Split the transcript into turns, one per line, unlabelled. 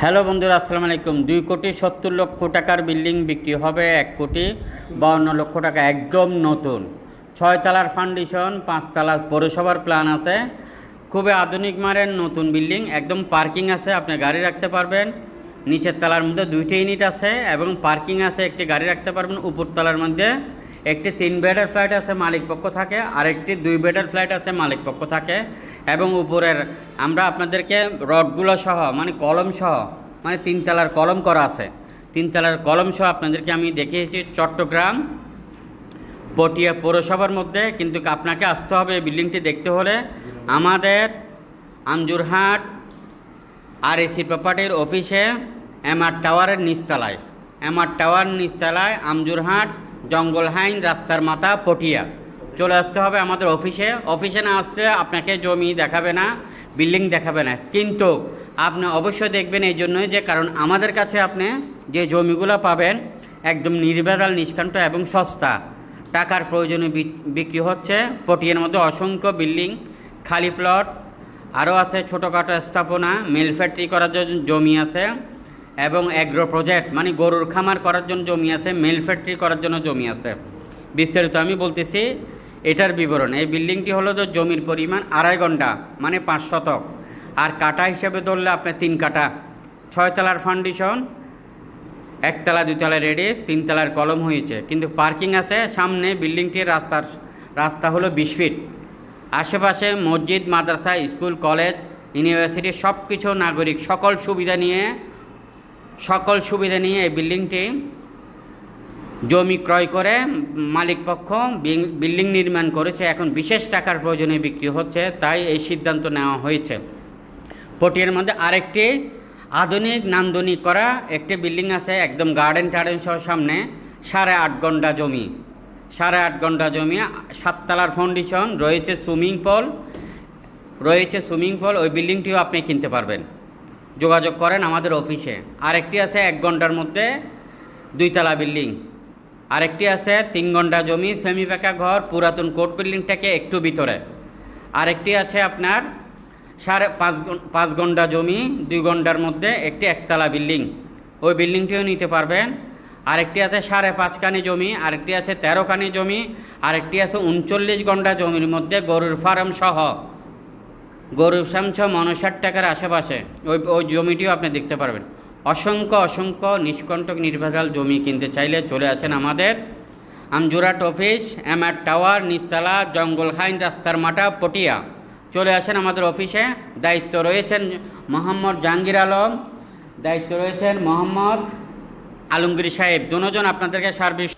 Hello বন্ধুরা, আসসালামু আলাইকুম। দুই কোটি সত্তর লক্ষ টাকার বিল্ডিং বিক্রি হবে, এক কোটি বাউন্ন লক্ষ টাকা, একদম নতুন। ছয় তলার ফাউন্ডেশন পাঁচতলার পৌরসভার প্ল্যান আছে। খুবই আধুনিক মানের নতুন বিল্ডিং, একদম পার্কিং আছে, আপনি গাড়ি রাখতে পারবেন। নিচের তলার মধ্যে দুইটি ইউনিট আছে এবং পার্কিং আছে, একটি গাড়ি রাখতে পারবেন, উপর তলার মধ্যে। একটি তিন বেডের ফ্ল্যাট আছে, মালিক পক্ষ থাকে আর একটি দুই বেডের ফ্ল্যাট আছে, মালিক পক্ষ থাকে। এবং উপরের, আমরা আপনাদেরকে রডগুলো সহ মানে কলম সহ মানে তিনতলার কলম করা আছে। তিনতলার কলম সহ আপনাদেরকে আমি দেখিয়েছি চট্টগ্রাম পটিয়া পৌরসভার মধ্যে, কিন্তু আপনাকে আসতে হবে এই বিল্ডিংটি দেখতে হলে। আমাদের আমজুরহাট আর এসি প্রপার্টির অফিসে এমআর টাওয়ারের নিচতলায়। এমআর টাওয়ার নিচতলায় আমজুরহাট জঙ্গলহাইন রাস্তার মাথা, পটিয়া। চলে আসতে হবে আমাদের অফিসে। অফিসে না আসতে আপনাকে জমি দেখাবে না, বিল্ডিং দেখাবে না। কিন্তু আপনি অবশ্যই দেখবেন এই জন্যই যে, কারণ আমাদের কাছে আপনি যে জমিগুলো পাবেন, একদম নির্ভেজাল, নিষ্কান্ত এবং সস্তা। টাকার প্রয়োজনে বিক্রি হচ্ছে। পটিয়ার মধ্যে অসংখ্য বিল্ডিং, খালি প্লট, আরও আছে ছোটোখাটো স্থাপনা, মিল ফ্যাক্টরি করার জন্য জমি আছে। এবং অ্যাগ্রো প্রজেক্ট মানে গরুর খামার করার জন্য জমি আছে, মিল ফ্যাক্টরি করার জন্য জমি আছে। বিস্তারিত আমি বলতেছি, এটার বিবরণ, এই বিল্ডিংটি হলো যে জমির পরিমাণ আড়াই ঘণ্টা মানে পাঁচ শতক। আর কাটা হিসেবে ধরলে আপনার তিন কাটা, ছয়তলার ফাউন্ডেশন একতলা, দুতলা রেডি, তিনতলার কলম হয়েছে। কিন্তু পার্কিং আছে সামনে বিল্ডিংটির রাস্তার, রাস্তা হলো বিশ ফিট। আশেপাশে মসজিদ, মাদ্রাসা, স্কুল, কলেজ, ইউনিভার্সিটি সব কিছু নাগরিক সকল সুবিধা নিয়ে সকল সুবিধা নিয়ে এই বিল্ডিংটি জমি ক্রয় করে মালিক পক্ষ বিল্ডিং নির্মাণ করেছে। এখন বিশেষ টাকার প্রয়োজনে বিক্রি হচ্ছে, তাই এই সিদ্ধান্ত নেওয়া হয়েছে। পটিয়ার মধ্যে আরেকটি আধুনিক নান্দনিক করা একটি বিল্ডিং আছে, একদম গার্ডেন টার্ডেন সহ সামনে, সাড়ে আট ঘণ্টা জমি। সাড়ে আট ঘণ্টা জমি, সাততলার ফাউন্ডেশন রয়েছে সুইমিং পুল রয়েছে সুইমিং পুল ওই বিল্ডিংটিও আপনি কিনতে পারবেন। যোগাযোগ করেন আমাদের অফিসে। আরেকটি আছে এক ঘণ্টার মধ্যে দুইতলা বিল্ডিং। আরেকটি আছে তিন ঘণ্টা জমি সেমি পাকা ঘর, পুরাতন কোর্ট বিল্ডিংটাকে একটু ভিতরে। আরেকটি আছে আপনার সাড়ে পাঁচ পাঁচ ঘণ্টা জমি, দুই ঘণ্টার মধ্যে একটি একতলা বিল্ডিং। ওই বিল্ডিংটিও নিতে পারবেন। আরেকটি আছে সাড়ে পাঁচখানি জমি, আরেকটি আছে তেরোখানি জমি, আরেকটি আছে উনচল্লিশ ঘণ্টা জমির মধ্যে গরুর ফার্ম সহ। সহ মনষাট টাকার আশেপাশে, ওই ওই জমিটিও আপনি দেখতে পারবেন। অসংখ্য অসংখ্য নিষ্কণ্টক নির্ভেজাল জমি কিনতে চাইলে চলে আসেন আমাদের আমজুরাট অফিস, এমআর টাওয়ার, নিচতলা, জঙ্গল হাইন রাস্তার মাটা পটিয়া। চলে আসেন আমাদের অফিসে। দায়িত্ব রয়েছেন মোহাম্মদ জাহাঙ্গীর আলম, দায়িত্ব রয়েছেন মোহাম্মদ আলমগীর সাহেব। দুজন আপনাদেরকে সার্ভিস